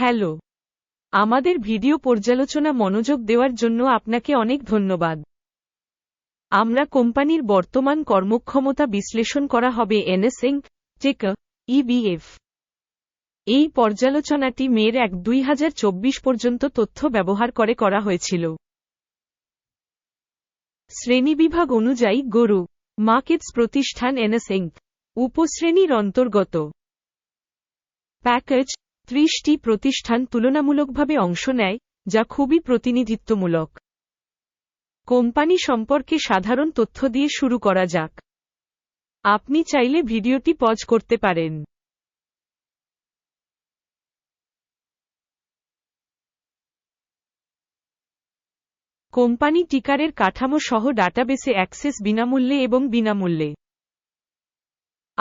Hello. আমাদের video পর্যালোচনা মনোযোগ দেওয়ার জন্য আপনাকে অনেক ধন্যবাদ। আমরা কোম্পানির বর্তমান কর্মক্ষমতা বিশ্লেষণ করা হবে এনএসএং টেক, ইবিএফ। এই পর্যালোচনাটি মের এক দুই পর্যন্ত তথ্য ব্যবহার করে করা হয়েছিল। শ্রেণীবিভাগ অনুযায়ী গরু, মার্কেটস প্রতিষ্ঠান এনএসএং উপশ্রেণীর অন্তর্গত। প্যাকেজ ত্রিশটি প্রতিষ্ঠান তুলনামূলকভাবে অংশ নেয়, যা খুবই প্রতিনিধিত্বমূলক। কোম্পানি সম্পর্কে সাধারণ তথ্য দিয়ে শুরু করা যাক। আপনি চাইলে ভিডিওটি পজ করতে পারেন। কোম্পানি টিকারের কাঠামো সহ ডাটাবেসে অ্যাক্সেস বিনামূল্যে এবং বিনামূল্যে।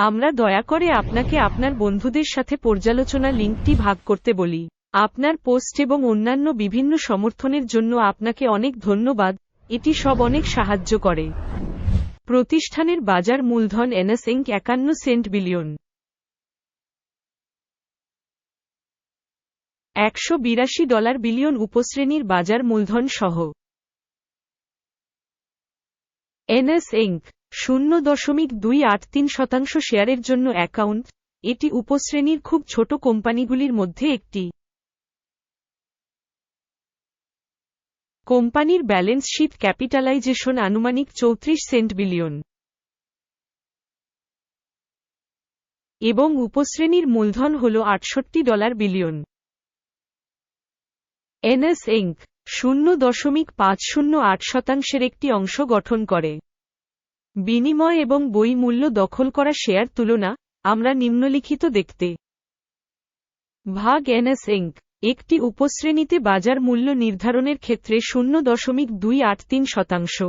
আমরা দয়া করে আপনাকে আপনার বন্ধুদের সাথে পর্যালোচনা লিঙ্কটি ভাগ করতে বলি। আপনার পোস্ট এবং অন্যান্য বিভিন্ন সমর্থনের জন্য আপনাকে অনেক ধন্যবাদ, এটি সব অনেক সাহায্য করে। প্রতিষ্ঠানের বাজার মূলধন এনএস ইঙ্ক একান্ন সেন্ট বিলিয়ন। একশো বিরাশি ডলার বিলিয়ন উপশ্রেণীর বাজার মূলধন সহ। এনএস ইঙ্ক শূন্য দশমিক দুই আট তিন শতাংশ শেয়ারের জন্য অ্যাকাউন্ট। এটি উপশ্রেণীর খুব ছোট কোম্পানিগুলির মধ্যে একটি। কোম্পানির ব্যালেন্স শিট ক্যাপিটালাইজেশন আনুমানিক চৌত্রিশ সেন্ট বিলিয়ন। এবং উপশ্রেণীর মূলধন হল আটষট্টি ডলার বিলিয়ন। এনএস ইঙ্ক শূন্য দশমিক পাঁচ শূন্য আট শতাংশের একটি অংশ গঠন করে। বিনিময় এবং বই মূল্য দখল করা শেয়ার তুলনা, আমরা নিম্নলিখিত দেখতে ভাগ এনএস ইঙ্ক, একটি উপশ্রেণীতে বাজার মূল্য নির্ধারণের ক্ষেত্রে শূন্য দশমিক দুই আট তিন শতাংশ।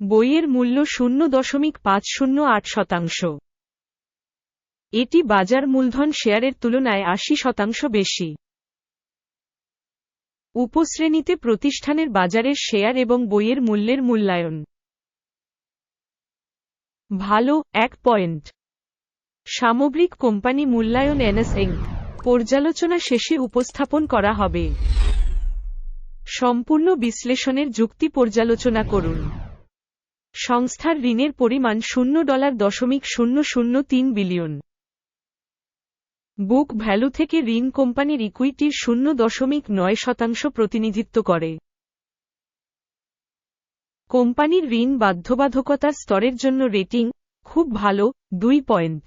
বইয়ের মূল্য শূন্য দশমিক পাঁচ শূন্য আট শতাংশ। এটি বাজার মূলধন শেয়ারের তুলনায় আশি শতাংশ বেশি। উপশ্রেণীতে প্রতিষ্ঠানের বাজারের শেয়ার এবং বইয়ের মূল্যের মূল্যায়ন। ভালো, এক পয়েন্ট। সামগ্রিক কোম্পানি মূল্যায়ন এনএসএং পর্যালোচনা শেষে উপস্থাপন করা হবে। সম্পূর্ণ বিশ্লেষণের যুক্তি পর্যালোচনা করুন। সংস্থার ঋণের পরিমাণ শূন্য ডলার দশমিক শূন্য শূন্য তিন বিলিয়ন। বুক ভ্যালু থেকে ঋণ কোম্পানির ইকুইটির শূন্য দশমিক নয় শতাংশ প্রতিনিধিত্ব করে। কোম্পানির ঋণ বাধ্যবাধকতার স্তরের জন্য রেটিং খুব ভালো, দুই পয়েন্ট।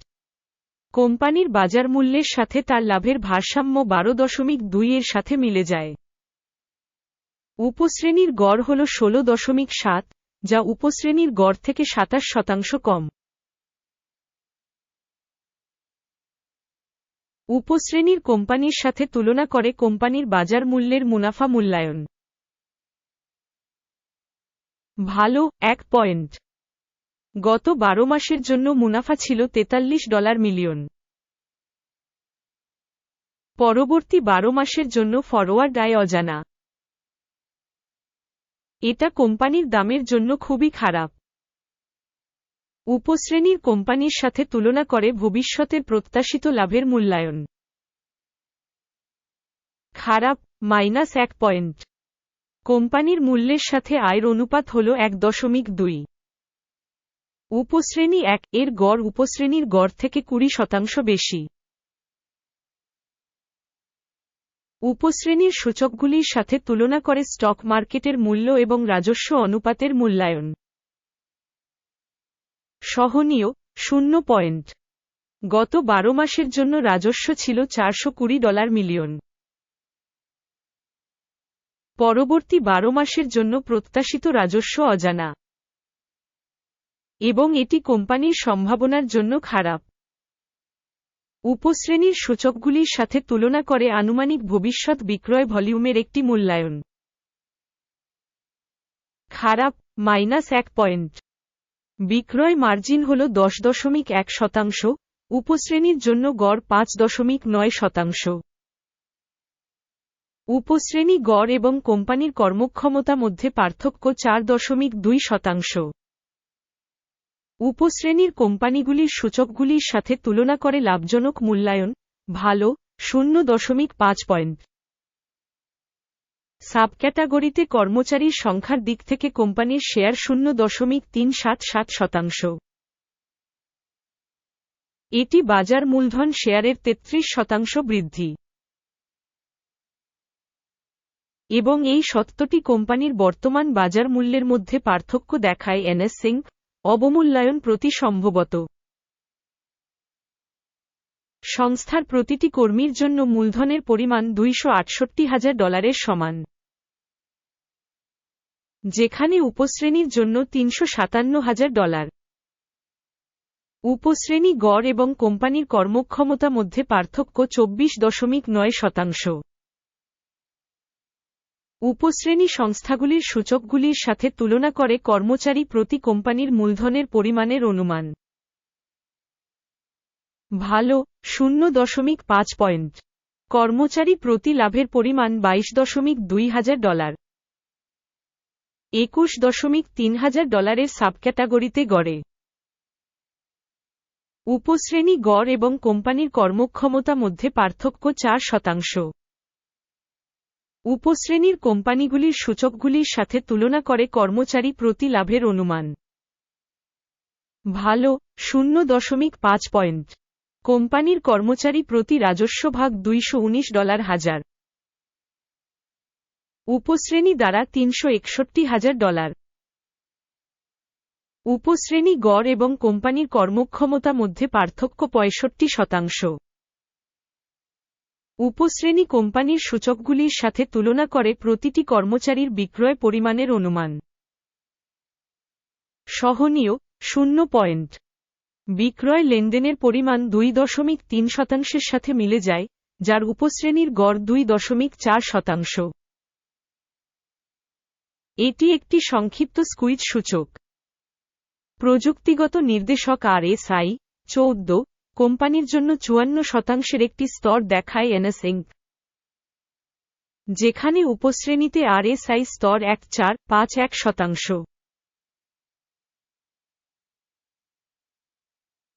কোম্পানির বাজার মূল্যের সাথে তার লাভের ভারসাম্য বারো দশমিক দুই এর সাথে মিলে যায়। উপশ্রেণীর গড় হল ষোলো দশমিক সাত, যা উপশ্রেণীর গড় থেকে সাতাশ শতাংশ কম। উপশ্রেণীর কোম্পানির সাথে তুলনা করে কোম্পানির বাজার মূল্যের মুনাফা মূল্যায়ন। ভালো, এক পয়েন্ট। গত বারো মাসের জন্য মুনাফা ছিল তেতাল্লিশ ডলার মিলিয়ন। পরবর্তী বারো মাসের জন্য ফরওয়ার্ড আয় অজানা। এটা কোম্পানির দামের জন্য খুবই খারাপ। উপশ্রেণীর কোম্পানির সাথে তুলনা করে ভবিষ্যতের প্রত্যাশিত লাভের মূল্যায়ন। খারাপ, মাইনাস এক পয়েন্ট। কোম্পানির মূল্যের সাথে আয়ের অনুপাত হল এক দশমিক দুই। উপশ্রেণী এক, এর গড় উপশ্রেণীর গড় থেকে কুড়ি শতাংশ বেশি। উপশ্রেণীর সূচকগুলির সাথে তুলনা করে স্টক মার্কেটের মূল্য এবং রাজস্ব অনুপাতের মূল্যায়ন। সহনীয়, শূন্য পয়েন্ট। গত বারো মাসের জন্য রাজস্ব ছিল চারশো কুড়ি ডলার মিলিয়ন। পরবর্তী বারো মাসের জন্য প্রত্যাশিত রাজস্ব অজানা। এবং এটি কোম্পানির সম্ভাবনার জন্য খারাপ। উপশ্রেণীর সূচকগুলির সাথে তুলনা করে আনুমানিক ভবিষ্যৎ বিক্রয় ভলিউমের একটি মূল্যায়ন। খারাপ, মাইনাস এক পয়েন্ট। বিক্রয় মার্জিন হল দশ দশমিক এক শতাংশ, উপশ্রেণীর জন্য গড় পাঁচ দশমিক নয় শতাংশ। উপশ্রেণী গড় এবং কোম্পানির কর্মক্ষমতা মধ্যে পার্থক্য চার দশমিক দুই শতাংশ। উপশ্রেণীর কোম্পানিগুলির সূচকগুলির সাথে তুলনা করে লাভজনক মূল্যায়ন, ভালো, শূন্য দশমিক পাঁচ পয়েন্ট। সাবক্যাটাগরিতে কর্মচারীর সংখ্যার দিক থেকে কোম্পানির শেয়ার শূন্য দশমিক তিন সাত সাত শতাংশ। এটি বাজার মূলধন শেয়ারের তেত্রিশ শতাংশ বৃদ্ধি। এবং এই সত্যটি কোম্পানির বর্তমান বাজার মূল্যের মধ্যে পার্থক্য দেখায় এনএসসিং, অবমূল্যায়ন প্রতি সম্ভবত। সংস্থার প্রতিটি কর্মীর জন্য মূলধনের পরিমাণ দুইশো হাজার ডলারের সমান। যেখানে উপশ্রেণীর জন্য তিনশো সাতান্ন হাজার ডলার। উপশ্রেণী গড় এবং কোম্পানির কর্মক্ষমতা মধ্যে পার্থক্য চব্বিশ দশমিক নয় শতাংশ। উপশ্রেণী সংস্থাগুলির সূচকগুলির সাথে তুলনা করে কর্মচারী প্রতি কোম্পানির মূলধনের পরিমাণের অনুমান। ভালো, শূন্য দশমিক পাঁচ পয়েন্ট। কর্মচারী প্রতি লাভের পরিমাণ বাইশ দশমিক দুই হাজার ডলার। একুশ দশমিক তিন হাজার ডলারের সাবক্যাটাগরিতে গড়ে। উপশ্রেণী গড় এবং কোম্পানির কর্মক্ষমতা মধ্যে পার্থক্য চার শতাংশ। উপশ্রেণীর কোম্পানিগুলির সূচকগুলির সাথে তুলনা করে কর্মচারী প্রতি লাভের অনুমান। ভালো, শূন্য দশমিক পাঁচ পয়েন্ট। কোম্পানির কর্মচারী প্রতি রাজস্ব ভাগ দুইশ উনিশ ডলার হাজার। উপশ্রেণী দ্বারা তিনশো একষট্টি হাজার ডলার। উপশ্রেণী গড় এবং কোম্পানির কর্মক্ষমতা মধ্যে পার্থক্য পঁয়ষট্টি শতাংশ। উপশ্রেণী কোম্পানির সূচকগুলির সাথে তুলনা করে প্রতিটি কর্মচারীর বিক্রয় পরিমাণের অনুমান। সহনীয়, শূন্য পয়েন্ট। বিক্রয় লেনদেনের পরিমাণ দুই দশমিক তিন শতাংশের সাথে মিলে যায়, যার উপশ্রেণীর গড় দুই দশমিক চার শতাংশ। এটি একটি সংক্ষিপ্ত স্কুইজ সূচক। প্রযুক্তিগত নির্দেশক আর এস আই চৌদ্দ, কোম্পানির জন্য চুয়ান্ন শতাংশের একটি স্তর দেখায় এনএসএং যেখানে উপশ্রেণীতে আর এস আই স্তর এক চার, পাঁচ এক শতাংশ।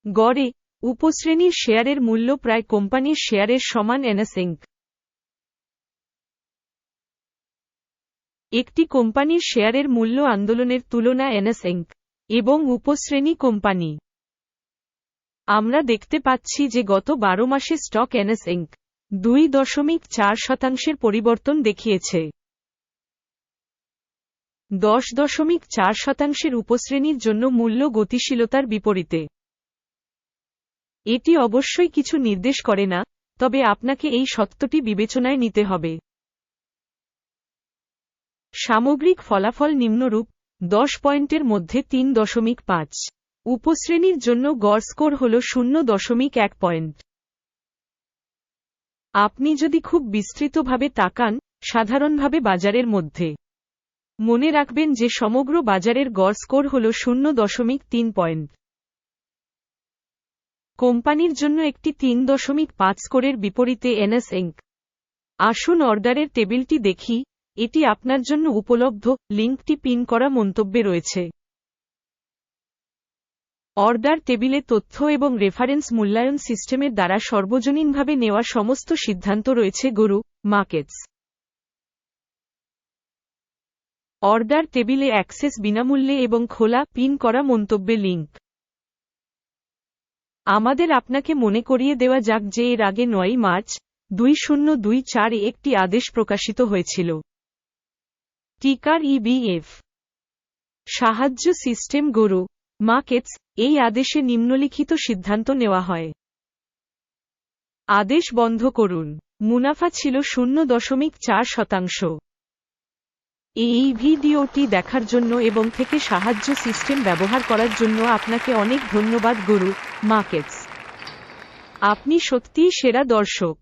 গড়ে, উপশ্রেণীর শেয়ারের মূল্য প্রায় কোম্পানির শেয়ারের সমান এনএসএং একটি কোম্পানির শেয়ারের মূল্য আন্দোলনের তুলনা এনএসএং এবং উপশ্রেণী কোম্পানি। আমরা দেখতে পাচ্ছি যে গত বারো মাসে স্টক এনএসএং দুই দশমিক চার শতাংশের পরিবর্তন দেখিয়েছে। দশ দশমিক চার শতাংশের উপশ্রেণীর জন্য মূল্য গতিশীলতার বিপরীতে। এটি অবশ্যই কিছু নির্দেশ করে না, তবে আপনাকে এই সত্যটি বিবেচনায় নিতে হবে। সামগ্রিক ফলাফল নিম্নরূপ, দশ পয়েন্টের মধ্যে তিন দশমিক পাঁচ। উপশ্রেণীর জন্য গড় স্কোর হল শূন্য দশমিক এক পয়েন্ট। আপনি যদি খুব বিস্তৃতভাবে তাকান, সাধারণভাবে বাজারের মধ্যে। মনে রাখবেন যে সমগ্র বাজারের গড় স্কোর হল শূন্য দশমিক তিন পয়েন্ট। কোম্পানির জন্য একটি তিন দশমিক পাঁচ স্কোরের বিপরীতে এনএস এঙ্ক আসুন অর্ডারের টেবিলটি দেখি। এটি আপনার জন্য উপলব্ধ, লিঙ্কটি পিন করা মন্তব্যে রয়েছে। অর্ডার টেবিলে তথ্য এবং রেফারেন্স মূল্যায়ন সিস্টেমের দ্বারা সর্বজনীনভাবে নেওয়া সমস্ত সিদ্ধান্ত রয়েছে গরু মার্কেটস অর্ডার টেবিলে অ্যাক্সেস বিনামূল্যে এবং খোলা, পিন করা মন্তব্যে লিঙ্ক। আমাদের আপনাকে মনে করিয়ে দেওয়া যাক যে এর আগে নয় মার্চ, দুই শূন্য দুই চার একটি আদেশ প্রকাশিত হয়েছিল। টিকার ইবিএফ সাহায্য সিস্টেম গরু মার্কেটস এই আদেশে নিম্নলিখিত সিদ্ধান্ত নেওয়া হয়। আদেশ বন্ধ করুন। মুনাফা ছিল শূন্য দশমিক চার শতাংশ। এই ভিডিওটি দেখার জন্য এবং থেকে সাহায্য সিস্টেম ব্যবহার করার জন্য আপনাকে অনেক ধন্যবাদ গরু মার্কেটস আপনি সত্যিই সেরা দর্শক।